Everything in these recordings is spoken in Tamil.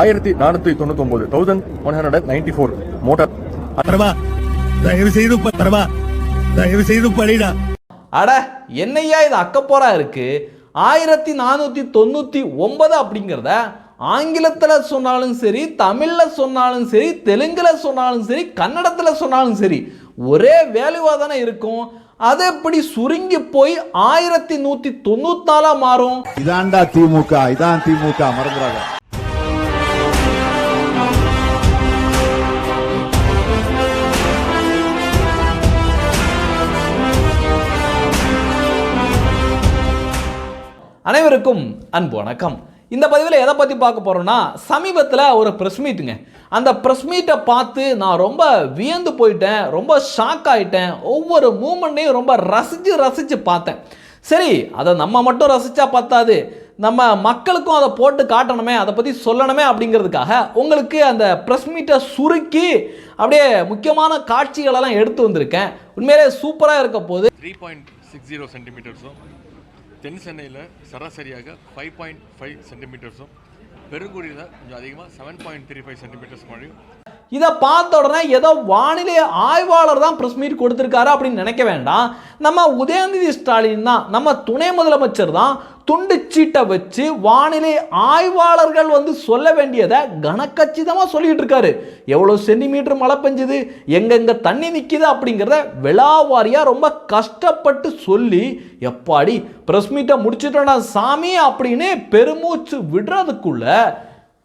ஆயிரத்தி நானூத்தி தொண்ணூத்தி ஒன்பது thousand one hundred ninety four motor தயவு செய்து பரவா தயவு செய்து படிடா. அட என்னையா இது அக்கப்போரா இருக்கு? ஆயிரத்தி நானூற்றி தொண்ணூற்றி ஒன்பது அப்படிங்கிறத ஆங்கிலத்தில் சொன்னாலும் சரி தமிழில் சொன்னாலும் சரி தெலுங்கில் சொன்னாலும் சரி கன்னடத்தில் சொன்னாலும் சரி ஒரே வேல்யூவாக தானே இருக்கும். அது எப்படி சுருங்கி போய் ஆயிரத்தி நூற்றி தொண்ணூத்தாலா மாறும்? இதான்டா திமுக இதான் திமுக மறந்துடாத. அனைவருக்கும் அன்பு வணக்கம். இந்த பதிவில் எதை பற்றி பார்க்க போகிறோம்னா சமீபத்தில் ஒரு ப்ரெஸ் மீட்டுங்க அந்த ப்ரெஸ் மீட்டை பார்த்து நான் ரொம்ப வியந்து போயிட்டேன் ரொம்ப ஷாக் ஆயிட்டேன். ஒவ்வொரு மூமெண்ட்டையும் ரொம்ப ரசித்து ரசித்து பார்த்தேன். சரி அதை நம்ம மட்டும் ரசித்தா பத்தாது. நம்ம மக்களுக்கும் அதை போட்டு காட்டணுமே அதை பற்றி சொல்லணுமே அப்படிங்கிறதுக்காக உங்களுக்கு அந்த ப்ரெஸ் மீட்டை சுருக்கி அப்படியே முக்கியமான காட்சிகளெல்லாம் எடுத்து வந்திருக்கேன். உண்மையிலே சூப்பராக இருக்க போது த்ரீ பாயிண்ட் சிக்ஸ் ஜீரோ சென்டிமீட்டர்ஸும் தென் சென்னையில் சராசரியாக ஃபைவ் பாயிண்ட் ஃபைவ் சென்டிமீட்டர்ஸும் பெருங்குடியில் கொஞ்சம் அதிகமாக seven point three five centimetres மழையும் இதை பார்த்த உடனே ஏதோ வானிலை ஆய்வாளர் தான் ப்ரெஸ் மீட் கொடுத்துருக்காரு அப்படின்னு நினைக்க வேண்டாம். நம்ம உதயநிதி ஸ்டாலின் தான் நம்ம துணை முதலமைச்சர் தான் துண்டு சீட்டை வச்சு வானிலை ஆய்வாளர்கள் வந்து சொல்ல வேண்டியதை கனக்கச்சிதமாக சொல்லிட்டு இருக்காரு. எவ்வளோ சென்டிமீட்டர் மழை பெஞ்சுது எங்கெங்கே தண்ணி நிற்கிது அப்படிங்கிறத விழாவாரியாக ரொம்ப கஷ்டப்பட்டு சொல்லி எப்பாடி ப்ரெஸ் மீட்டை முடிச்சிட்டோம்டா சாமி அப்படின்னு பெருமூச்சு விடுறதுக்குள்ள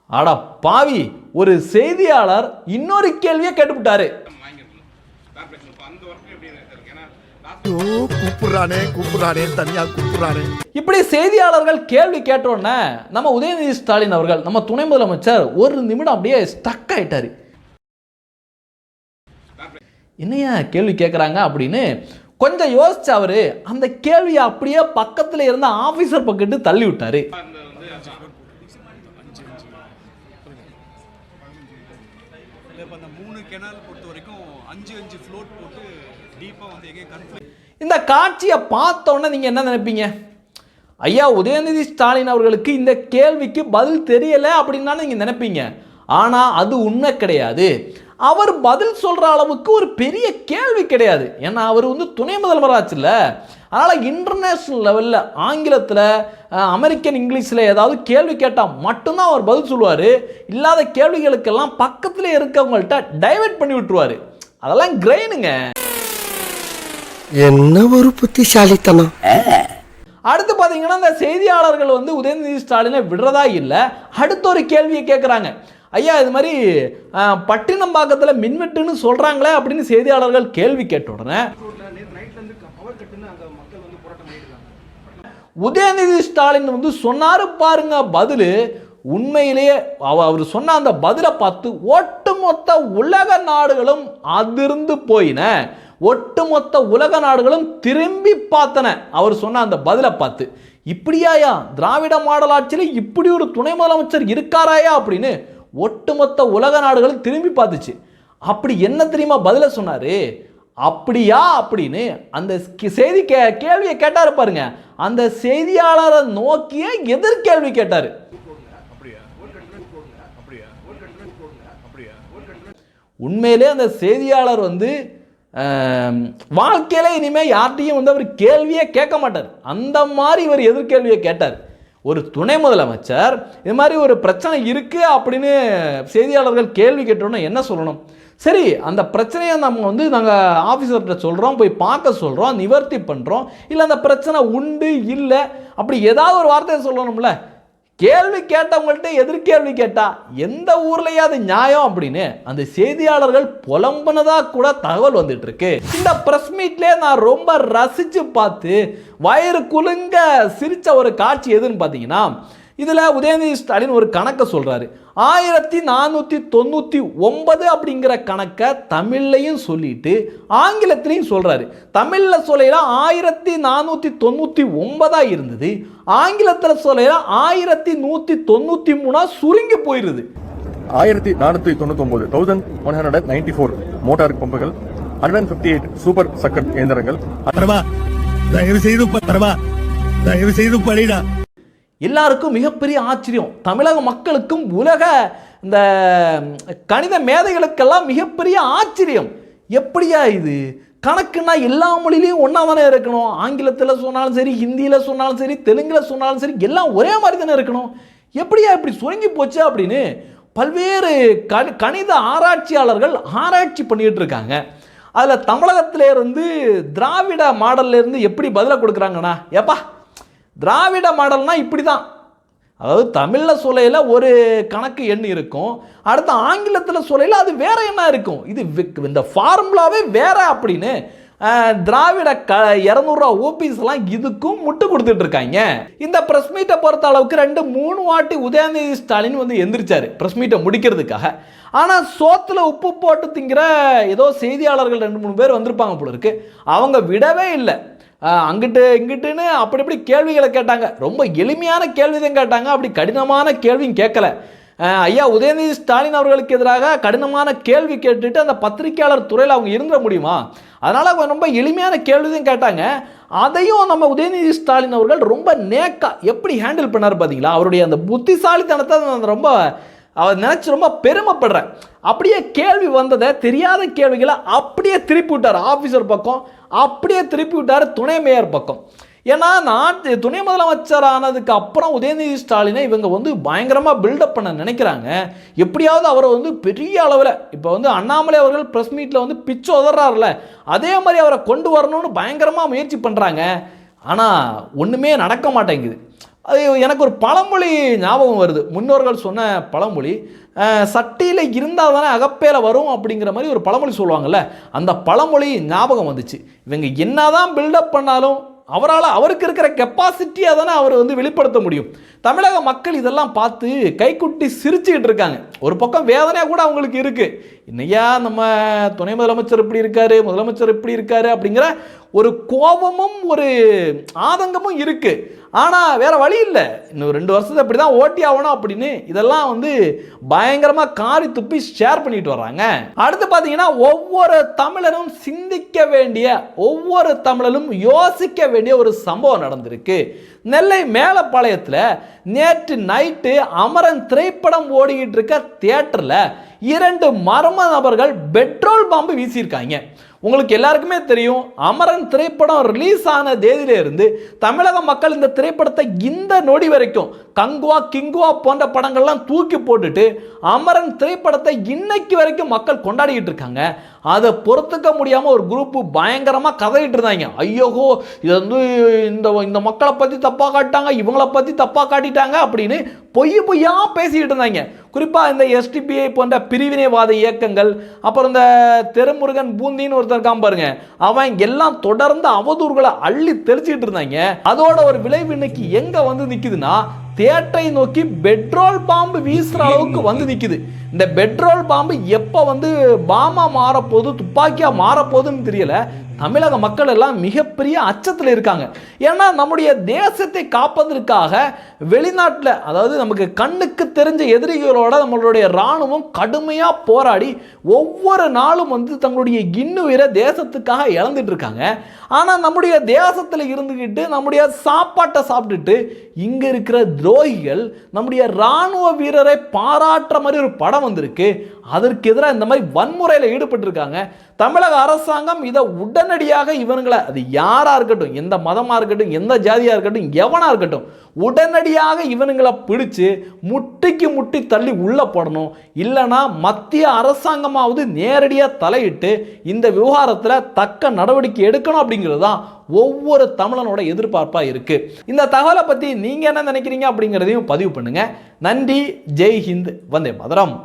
அட பாவி ஒரு செய்தியாளர் இன்னொரு கேள்வியை கேட்டுவிட்டாரு. கூப்பிடுறானே கூப்பிடுறானே இப்படி செய்தியாளர்கள் கேள்வி கேட்டோன்னே நம்ம உதயநிதி ஸ்டாலின் அவர்கள் நம்ம துணை முதலமைச்சர் ஒரு நிமிடம் அப்படியே ஸ்டக் ஆயிட்டாரு. என்னையா கேள்வி கேட்குறாங்க அப்படின்னு கொஞ்சம் யோசிச்சு அவரு அந்த கேள்வியை அப்படியே பக்கத்தில் இருந்த ஆஃபீஸர் பக்கத்து தள்ளி விட்டாரு. கெனால் பொறுத்த வரைக்கும் அஞ்சு அஞ்சு ஃப்ளோட் போட்டு டீப்பாக வந்து எங்கே கன்ஃபிளிக் இந்த காட்சியை பார்த்த உடனே நீங்கள் என்ன நினைப்பீங்க? ஐயா உதயநிதி ஸ்டாலின் அவர்களுக்கு இந்த கேள்விக்கு பதில் தெரியல அப்படின்னு நீங்கள் நினைப்பீங்க. ஆனால் அது உண்மை கிடையாது. அவர் பதில் சொல்கிற அளவுக்கு ஒரு பெரிய கேள்வி கிடையாது. ஏன்னா அவர் வந்து துணை முதல்வராச்சுல்ல அதனால் இன்டர்நேஷ்னல் லெவலில் ஆங்கிலத்தில் அமெரிக்கன் இங்கிலீஷில் ஏதாவது கேள்வி கேட்டால் மட்டும்தான் அவர் பதில் சொல்லுவார். இல்லாத கேள்விகளுக்கெல்லாம் பக்கத்தில் இருக்கவங்கள்ட்ட டைவர்ட் பண்ணி விட்டுருவார். அதெல்லாம் கிரெயினுங்க என்ன ஒரு புத்திசாலித்தனம். அடுத்து பார்த்தீங்கன்னா இந்த செய்தியாளர்கள் வந்து உதயநிதி ஸ்டாலினை விடுறதா இல்லை அடுத்த ஒரு கேள்வியை கேட்குறாங்க ஐயா இது மாதிரி பட்டினம்பாக்கத்தில் மின்வெட்டுன்னு சொல்கிறாங்களே அப்படின்னு செய்தியாளர்கள் கேள்வி கேட்ட உடனே உதயநிதி ஸ்டாலின் வந்து சொன்னாரு பாருங்க பதில். உண்மையிலேயே அவ அவர் சொன்ன அந்த பதிலை பார்த்து ஒட்டுமொத்த உலக நாடுகளும் அதிர்ந்து போயின. ஒட்டுமொத்த உலக நாடுகளும் திரும்பி பார்த்தன. அவர் சொன்ன அந்த பதிலை பார்த்து. இப்படியாயா திராவிட மாடல் ஆட்சியில் இப்படி ஒரு துணை முதலமைச்சர் இருக்காராயா அப்படின்னு ஒட்டுமொத்த உலக நாடுகளும் திரும்பி பார்த்துச்சு. அப்படி என்ன தெரியுமா பதில சொன்னாரு? அப்படியா அப்படின்னு அந்த செய்தி கே கேள்வியை கேட்டார் பாருங்க. அந்த செய்தியாளரை நோக்கிய எதிர்கேள்வி கேட்டார். உண்மையிலே அந்த செய்தியாளர் வந்து வாழ்க்கையில் வாழ்க்கையில இனிமேல் யார்கிட்டையும் வந்து அவர் கேள்வியே கேட்க மாட்டார். அந்த மாதிரி இவர் எதிர்கேள்வியை கேட்டார். ஒரு துணை முதலமைச்சர் இது மாதிரி ஒரு பிரச்சனை இருக்குது அப்படின்னு செய்தியாளர்கள் கேள்வி கேட்டோன்னா என்ன சொல்லணும்? சரி அந்த பிரச்சனையை நம்ம வந்து நாங்கள் ஆஃபீஸர்கிட்ட சொல்கிறோம் போய் பார்க்க சொல்கிறோம் நிவர்த்தி பண்ணுறோம் இல்லை அந்த பிரச்சனை உண்டு இல்லை அப்படி ஏதாவது ஒரு வார்த்தையை சொல்லணும்ல? கேள்வி கேட்டவங்கள்ட்ட எதிர்கேள்வி கேட்டா எந்த ஊர்லயே அது நியாயம்? அப்படின்னு அந்த செய்தியாளர்கள் புலம்புனதா கூட தகவல் வந்துட்டு இருக்கு இந்த பிரஸ் மீட்லேயே நான் ரொம்ப ரசிச்சு பார்த்து வயிறு குலுங்க சிரிச்ச ஒரு காட்சி எதுன்னு பார்த்தீங்கன்னா இதுல உதயநிதி ஸ்டாலின் ஒரு கணக்கை சொல்றாரு. ஆயிரத்தி நானூற்றி தொண்ணூற்றி ஒன்பது அப்படிங்கிற கணக்கை தமிழ்லையும் சொல்லிட்டு ஆங்கிலத்திலையும் சொல்கிறாரு தமிழில் சொல்லையில ஆயிரத்தி நானூற்றி தொண்ணூற்றி ஒன்பதாக இருந்தது. ஆங்கிலத்தில் சொல்லையில ஆயிரத்தி நூற்றி தொண்ணூற்றி மூணாக சுருங்கி போயிடுது ஆயிரத்தி நானூத்தி தொண்ணூத்தி ஒன்பது thousand one hundred ninety four motor பம்புகள் hundred fifty eight super sucker இயந்திரங்கள் தயவு செய்து தயவு செய்து படிடா. எல்லாருக்கும் மிகப்பெரிய ஆச்சரியம். தமிழக மக்களுக்கும் உலக இந்த கணித மேதைகளுக்கெல்லாம் மிகப்பெரிய ஆச்சரியம். எப்படியா இது? கணக்குன்னா எல்லா மொழிலையும் ஒன்றா தானே இருக்கணும்? ஆங்கிலத்தில் சொன்னாலும் சரி ஹிந்தியில் சொன்னாலும் சரி தெலுங்கில் சொன்னாலும் சரி எல்லாம் ஒரே மாதிரி தானே இருக்கணும்? எப்படியா இப்படி சுருங்கி போச்சு அப்படின்னு பல்வேறு கணி கணித ஆராய்ச்சியாளர்கள் ஆராய்ச்சி பண்ணிட்டு இருக்காங்க. அதில் தமிழகத்திலேருந்து திராவிட மாடல்லேருந்து எப்படி பதிலை கொடுக்குறாங்கண்ணா? ஏப்பா திராவிட மாடல்னால் இப்படி தான் அதாவது தமிழில் சொல்லையில் ஒரு கணக்கு எண் இருக்கும். அடுத்து ஆங்கிலத்தில் சொல்லையில் அது வேற என்ன இருக்கும். இது இந்த ஃபார்முலாவே வேற அப்படின்னு திராவிட க இரநூறுவா ஓபிஸ்லாம் இதுக்கும் முட்டு கொடுத்துட்டு இருக்காங்க. இந்த ப்ரெஸ் மீட்டை பொறுத்த அளவுக்கு ரெண்டு மூணு வாட்டி உதயநிதி ஸ்டாலின் வந்து எந்திரிச்சார் ப்ரெஸ் மீட்டை முடிக்கிறதுக்காக. ஆனால் சோத்தில் உப்பு போட்டு திங்கிற ஏதோ செய்தியாளர்கள் ரெண்டு மூணு பேர் வந்திருப்பாங்க போல இருக்கு. அவங்க விடவே இல்லை. அங்கிட்டு இங்கிட்டுன்னு அப்படி இப்படி கேள்விகளை கேட்டாங்க. ரொம்ப எளிமையான கேள்வி தான் கேட்டாங்க. அப்படி கடினமான கேள்வியும் கேட்கல. ஐயா உதயநிதி ஸ்டாலின் அவர்களுக்கு எதிராக கடினமான கேள்வி கேட்டுட்டு அந்த பத்திரிக்கையாளர் துறையில் அவங்க இருந்துட முடியுமா? அதனால் அவங்க ரொம்ப எளிமையான கேள்வி தான் கேட்டாங்க. அதையும் நம்ம உதயநிதி ஸ்டாலின் அவர்கள் ரொம்ப நேக்கா எப்படி ஹேண்டில் பண்ணார் பார்த்தீங்களா அவருடைய அந்த புத்திசாலித்தனத்தை ரொம்ப அவர் நினச்சி ரொம்ப பெருமைப்படுறேன். அப்படியே கேள்வி வந்ததை தெரியாத கேள்விகளை அப்படியே திருப்பி விட்டார் ஆஃபீஸர் பக்கம் அப்படியே திருப்பி விட்டார் துணை மேயர் பக்கம். ஏன்னா நான் துணை முதலமைச்சர் ஆனதுக்கு அப்புறம் உதயநிதி ஸ்டாலினை இவங்க வந்து பயங்கரமாக பில்டப் பண்ண நினைக்கிறாங்க. எப்படியாவது அவரை வந்து பெரிய அளவில் இப்போ வந்து அண்ணாமலை அவர்கள் ப்ரெஸ் மீட்டில் வந்து பிச்சு உதறாருல அதே மாதிரி அவரை கொண்டு வரணும்னு பயங்கரமாக முயற்சி பண்ணுறாங்க ஆனால் ஒன்றுமே நடக்க மாட்டேங்குது. அது எனக்கு ஒரு பழமொழி ஞாபகம் வருது. முன்னோர்கள் சொன்ன பழமொழி சட்டியில் இருந்தால் தானே அகப்பேல வரும் அப்படிங்கிற மாதிரி ஒரு பழமொழி சொல்லுவாங்கல்ல அந்த பழமொழி ஞாபகம் வந்துச்சு. இவங்க என்னதான் பில்டப் பண்ணாலும் அவரால் அவருக்கு இருக்கிற கெப்பாசிட்டியாக தானே அவர் வந்து வெளிப்படுத்த முடியும். தமிழக மக்கள் இதெல்லாம் பார்த்து கைக்குட்டி சிரிச்சுக்கிட்டு இருக்காங்க. ஒரு பக்கம் வேதனையாக கூட அவங்களுக்கு இருக்குது இன்னையா நம்ம துணை முதலமைச்சர் இப்படி இருக்காரு முதலமைச்சர் இப்படி இருக்காரு அப்படிங்கிற ஒரு கோபமும் ஒரு ஆதங்கமும் இருக்குது ஆனால் வேறு வழி இல்லை. இன்னும் ரெண்டு வருஷத்தை இப்படி தான் ஓட்டி ஆகணும் அப்படின்னு. இதெல்லாம் வந்து பயங்கரமாக காரி துப்பி ஷேர் பண்ணிட்டு வர்றாங்க. அடுத்து பார்த்தீங்கன்னா ஒவ்வொரு தமிழரும் சிந்திக்க வேண்டிய ஒவ்வொரு தமிழரும் யோசிக்க வேண்டிய ஒரு சம்பவம் நடந்திருக்கு. நெல்லை மேலப்பாளையத்தில் நேற்று நைட்டு அமரன் திரைப்படம் ஓடிக்கிட்டு இருக்க தியேட்டரில் இரண்டு மர்ம நபர்கள் பெட்ரோல் பாம்பு வீசியிருக்காங்க. உங்களுக்கு எல்லாருக்குமே தெரியும் அமரன் திரைப்படம் ரிலீஸ் ஆன தேதியிலிருந்து தமிழக மக்கள் இந்த திரைப்படத்தை இந்த நொடி வரைக்கும் கங்குவா கிங்குவா போன்ற படங்கள்லாம் தூக்கி போட்டுட்டு அமரன் திரைப்படத்தை இன்னைக்கு வரைக்கும் மக்கள் கொண்டாடிக்கிட்டு இருக்காங்க. அதை பொறுத்துக்க முடியாமல் ஒரு குரூப்பு பயங்கரமாக கதறிட்டு இருந்தாங்க. ஐயோகோ இது வந்து இந்த இந்த மக்களை பற்றி தப்பாக காட்டிட்டாங்க இவங்களை பற்றி தப்பாக காட்டிட்டாங்க அப்படின்னு பொய் பொய்யா பேசிக்கிட்டு இருந்தாங்க. குறிப்பாக இந்த எஸ்டிபிஐ போன்ற பிரிவினைவாத இயக்கங்கள் அப்புறம் இந்த தெருமுருகன் பூந்தின்னு ஒருத்தர் இருக்கான் பாருங்க. அவன் எல்லாம் தொடர்ந்து அவதூறுகளை அள்ளி தெளிச்சுட்டு இருந்தாங்க. அதோட ஒரு விளைவு இன்னைக்கு எங்க வந்து நிக்குதுன்னா தேட்டரை நோக்கி பெட்ரோல் பாம்பு வீசுற அளவுக்கு வந்து நிக்குது. இந்த பெட்ரோல் பாம்பு எப்போ வந்து பாமா மாறப்போகுது துப்பாக்கியா மாறப்போகுதுன்னு தெரியல. தமிழக மக்கள் எல்லாம் மிகப்பெரிய அச்சத்தில் இருக்காங்க. ஏன்னா நம்முடைய தேசத்தை காப்பதற்காக வெளிநாட்டில் அதாவது நமக்கு கண்ணுக்கு தெரிஞ்ச எதிரிகளோட நம்மளுடைய இராணுவம் கடுமையாக போராடி ஒவ்வொரு நாளும் வந்து தங்களுடைய இன்னுயிரை தேசத்துக்காக இழந்துட்டு இருக்காங்க. ஆனால் நம்முடைய தேசத்தில் இருந்துக்கிட்டு நம்முடைய சாப்பாட்டை சாப்பிட்டுட்டு இங்கே இருக்கிற துரோகிகள் நம்முடைய இராணுவ வீரரை பாராட்டுற மாதிரி ஒரு படம் வந்திருக்கு. அதற்கு எதிராக இந்த மாதிரி வன்முறையில் ஈடுபட்டிருக்காங்க. தமிழக அரசாங்கம் இதை உடனடியாக இவங்களை அது யாராக இருக்கட்டும் எந்த மதமாக இருக்கட்டும் எந்த ஜாதியாக இருக்கட்டும் எவனாக இருக்கட்டும் உடனடியாக இவனுங்களை பிடிச்சு முட்டிக்கு முட்டி தள்ளி உள்ளே போடணும். இல்லைனா மத்திய அரசாங்கமாவது நேரடியாக தலையிட்டு இந்த விவகாரத்தில் தக்க நடவடிக்கை எடுக்கணும் அப்படிங்கிறது தான் ஒவ்வொரு தமிழனோட எதிர்பார்ப்பாக இருக்குது இந்த தகவலை பற்றி நீங்கள் என்ன நினைக்கிறீங்க அப்படிங்கிறதையும் பதிவு பண்ணுங்கள் நன்றி. ஜெய் ஹிந்த் வந்தே மதுரம்.